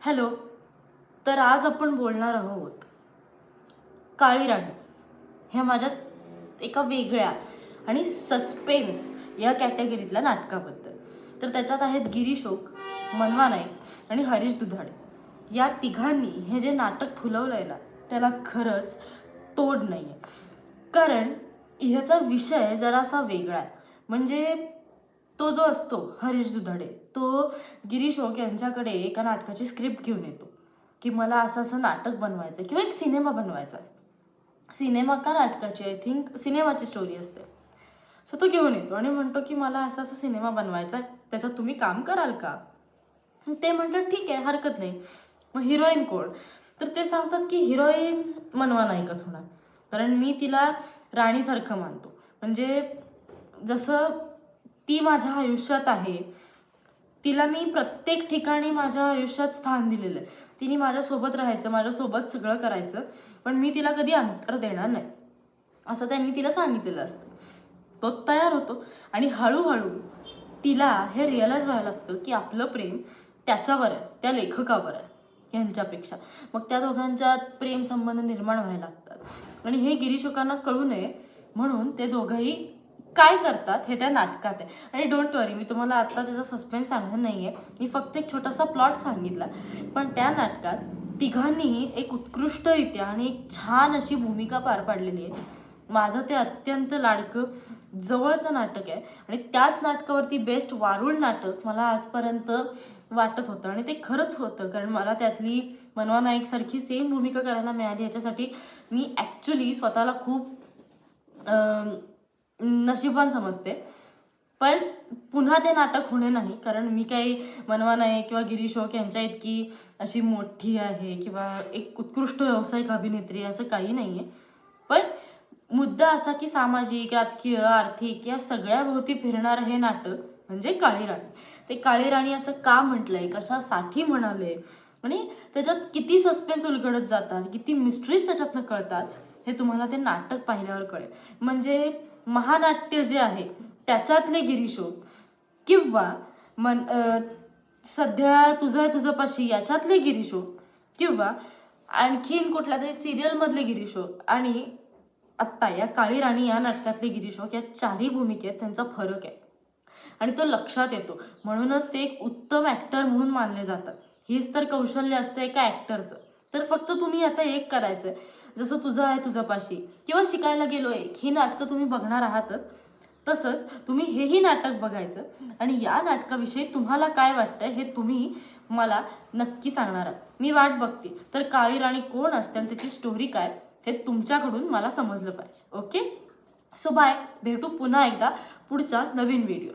Hello तर आज आपण बोलणार आहोत काळी राणी. ह्या माझ्या एका वेगळ्या आणि सस्पेन्स या कॅटेगरीतल्या नाटकाबद्दल. तर त्याच्यात आहेत गिरीश ओक मनवा नाईक आणि हरीश दुधाडे. या तिघांनी हे जे नाटक फुलवलं आहे ना त्याला खरंच तोड नाही आहे कारण ह्याचा विषय जरासा वेगळा आहे. म्हणजे तो जो असतो हरीश दुधाडे तो गिरीश ओक यांच्याकडे एका नाटकाची स्क्रिप्ट घेऊन येतो. की मला असं असं नाटक बनवायचं किंवा एक सिनेमा बनवायचा आहे सिनेमा का नाटकाची आय थिंक सिनेमाची स्टोरी असते. सो तो घेऊन येतो आणि म्हणतो की मला असा असा सिनेमा बनवायचा आहे त्याच्यात तुम्ही काम कराल का? ते म्हणतात ठीक आहे हरकत नाही. मग हिरोईन कोण? तर ते सांगतात की हिरोईन मनवा नाईकच होणार. कारण मी तिला राणीसारखं मानतो. म्हणजे जसं ती माझ्या आयुष्यात आहे. तिला मी प्रत्येक ठिकाणी माझ्या आयुष्यात स्थान दिलेलं आहे. तिने माझ्यासोबत राहायचं माझ्यासोबत सगळं करायचं पण मी तिला कधी अंतर देणार नाही. असं त्यांनी तिला सांगितलेलं असतं. तो तयार होतो आणि हळूहळू तिला हे रिअलाईज व्हायला लागतं की आपलं प्रेम त्याच्यावर आहे त्या लेखकावर आहे यांच्यापेक्षा मग त्या दोघांच्यात प्रेम संबंध निर्माण व्हायला लागतात. आणि हे गिरीशोकांना कळू नये म्हणून ते दोघंही काय करतात हे त्या नाटकात आहे. आणि डोंट वरी मी तुम्हाला आत्ता त्याचा सस्पेन्स सांगणार नाही आहे मी फक्त एक छोटासा प्लॉट सांगितला. पण त्या नाटकात तिघांनीही एक उत्कृष्टरित्या आणि एक छान अशी भूमिका पार पाडलेली आहे. माझं ते अत्यंत लाडकं जवळचं नाटक आहे. आणि त्याच नाटकावरती बेस्ट वारुळ नाटक मला आजपर्यंत वाटत होतं. आणि ते खरंच होतं कारण मला त्यातली मनवा नाईकसारखी सेम भूमिका करायला मिळाली. याच्यासाठी मी ॲक्च्युली स्वतःला खूप अं, नशिबान समजते. पण पुन्हा ते नाटक होणे नाही कारण मी काही मनवा नाही किंवा गिरीश ओक यांच्या इतकी अशी मोठी आहे किंवा एक उत्कृष्ट व्यावसायिक अभिनेत्री असं काही नाही आहे पण मुद्दा असा की सामाजिक राजकीय आर्थिक या सगळ्या भोवती फिरणारं हे नाटक म्हणजे काळी राणी. ते काळी राणी असं का म्हटलंय? कशासाठी म्हणाले? आणि त्याच्यात किती सस्पेन्स उलगडत जातात किती मिस्ट्रीज त्याच्यातनं कळतात? हे तुम्हाला ते नाटक पाहिल्यावर कळेल. म्हणजे महानाट्य जे आहे त्याच्यातले गिरीशोक किंवा मन सध्या तुझं आहे तुझं पाशी याच्यातले गिरीशो किंवा आणखीन कुठल्या तरी सिरियलमधले गिरीशोक आणि आत्ता या काळी राणी या नाटकातले गिरीशोक या चारही भूमिकेत त्यांचा फरक आहे. आणि तो लक्षात येतो. म्हणूनच ते एक उत्तम ॲक्टर म्हणून मानले जातात. हीच तर कौशल्य असतं एका ॲक्टरचं तर फक्त तुम्ही आता एक करायचंय. जसं तुझं आहे तुझ्यापाशी किंवा शिकायला गेलो एक ही नाटकं तुम्ही बघणार आहातच. तसंच तुम्ही हेही नाटक बघायचं आणि या नाटकाविषयी तुम्हाला काय वाटतं हे तुम्ही मला नक्की सांगणार आहात. मी वाट बघते. तर काळी राणी कोण असते आणि त्याची स्टोरी काय हे तुमच्याकडून मला समजलं पाहिजे. ओके सो बाय भेटू पुन्हा एकदा पुढच्या नवीन व्हिडिओ